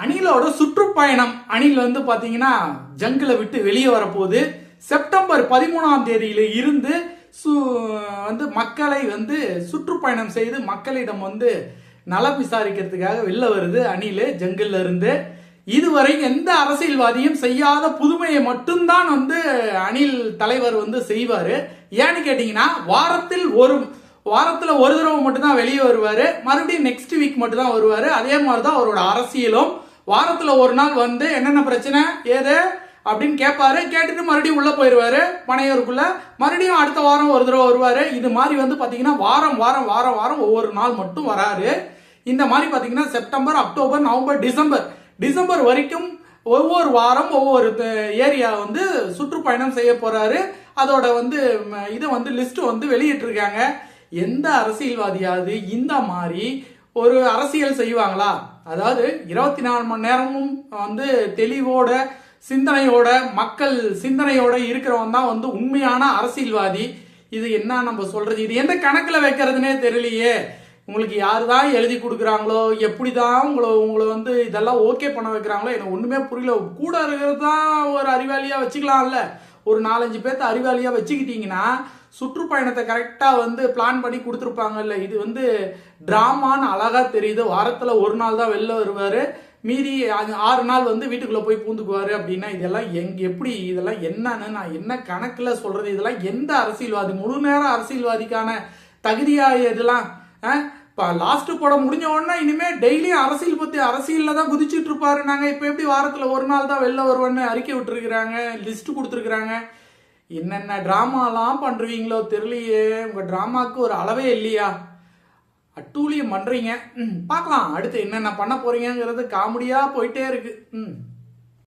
அணிலோட சுற்றுப்பயணம். அணில் வந்து பாத்தீங்கன்னா ஜங்கில விட்டு வெளியே வரப்போகுது. செப்டம்பர் பதிமூணாம் தேதியில இருந்து சு வந்து மக்களை வந்து சுற்றுப்பயணம் செய்து மக்களிடம் வந்து நலம் விசாரிக்கிறதுக்காக வெளில வருது அணில் ஜங்கிள்ல இருந்து. இதுவரை எந்த அரசியல்வாதியும் செய்யாத புதுமையை மட்டும்தான் வந்து அணில் தலைவர் வந்து செய்வாரு. ஏன்னு கேட்டீங்கன்னா வாரத்தில் ஒரு வாரத்துல ஒரு தடவை மட்டும்தான் வெளியே வருவாரு. மறுபடியும் நெக்ஸ்ட் வீக் மட்டும்தான் வருவார். வருவாரு அதே மாதிரி தான் அவரோட அரசியலும். வாரத்துல ஒரு நாள் வந்து என்னென்ன பிரச்சனை ஏது அப்படின்னு கேட்பாரு கேட்டுட்டு மறுபடியும் உள்ள போயிருவாரு. பனையூருக்குள்ள மறுபடியும் அடுத்த வாரம் ஒரு தடவை வருவாரு. இது மாதிரி வந்து பாத்தீங்கன்னா வாரம் வாரம் வாரம் வாரம் ஒவ்வொரு நாள் மட்டும் வராரு இந்த மாதிரி பாத்தீங்கன்னா September October November December. December வரைக்கும் ஒவ்வொரு வாரம் ஒவ்வொரு ஏரியா வந்து சுற்றுப்பயணம் செய்ய போறாரு. அதோட வந்து இதை வந்து லிஸ்ட் வந்து வெளியிட்டிருக்காங்க. எந்த அரசியல்வாதியாவது இந்த மாதிரி ஒரு அரசியல் செய்வாங்களா? அதாவது இருபத்தி நாலு மணி நேரமும் வந்து தெளிவோட சிந்தனையோட மக்கள் சிந்தனையோட இருக்கிறவன் தான் வந்து உண்மையான அரசியல்வாதி. இது என்ன நம்ம சொல்றது? இது எந்த கணக்குல வைக்கிறதுனே தெரியலையே. உங்களுக்கு யாரு தான் எழுதி கொடுக்குறாங்களோ எப்படி தான் உங்களை உங்களை வந்து இதெல்லாம் ஓகே பண்ண வைக்கிறாங்களோ எனக்கு ஒண்ணுமே புரியல. கூட இருக்கிறது தான் ஒரு அறிவாளியா வச்சுக்கலாம்ல. ஒரு நாலஞ்சு பேர்த்த அறிவாளியா வச்சுக்கிட்டீங்கன்னா சுற்றுப்பயணத்தை கரெக்டாக வந்து பிளான் பண்ணி கொடுத்துருப்பாங்கல்ல. இது வந்து ட்ராமான்னு அழகாக தெரியுது. வாரத்தில் ஒரு நாள் தான் வெளில வருவார். மீறி அது ஆறு நாள் வந்து வீட்டுக்குள்ளே போய் பூந்துக்குவார் அப்படின்னா இதெல்லாம் எங் எப்படி இதெல்லாம் என்னன்னு நான் என்ன கணக்கில் சொல்கிறது இதெல்லாம் எந்த அரசியல்வாதி? முழு நேரம் அரசியல்வாதிக்கான தகுதியாக இதெல்லாம் இப்போ லாஸ்ட் படம் முடிஞ்ச உடனே இனிமேல் டெய்லியும் அரசியல் பற்றி அரசியலில் தான் குதிச்சிட்டு இருப்பாரு. நாங்கள் இப்போ எப்படி வாரத்தில் ஒரு நாள் தான் வெளில வருவோன்னு அறிக்கை விட்டுருக்குறாங்க லிஸ்ட் கொடுத்துருக்குறாங்க. என்னென்ன ட்ராமாலாம் பண்ணுறீங்களோ தெரியலையே. உங்கள் ட்ராமாவுக்கு ஒரு அளவே இல்லையா? அட்டூழியம் பண்ணுறீங்க ம், பார்க்கலாம். அடுத்து என்னென்ன பண்ண போகிறீங்கிறது காமெடியாக போயிட்டே இருக்குது ம்.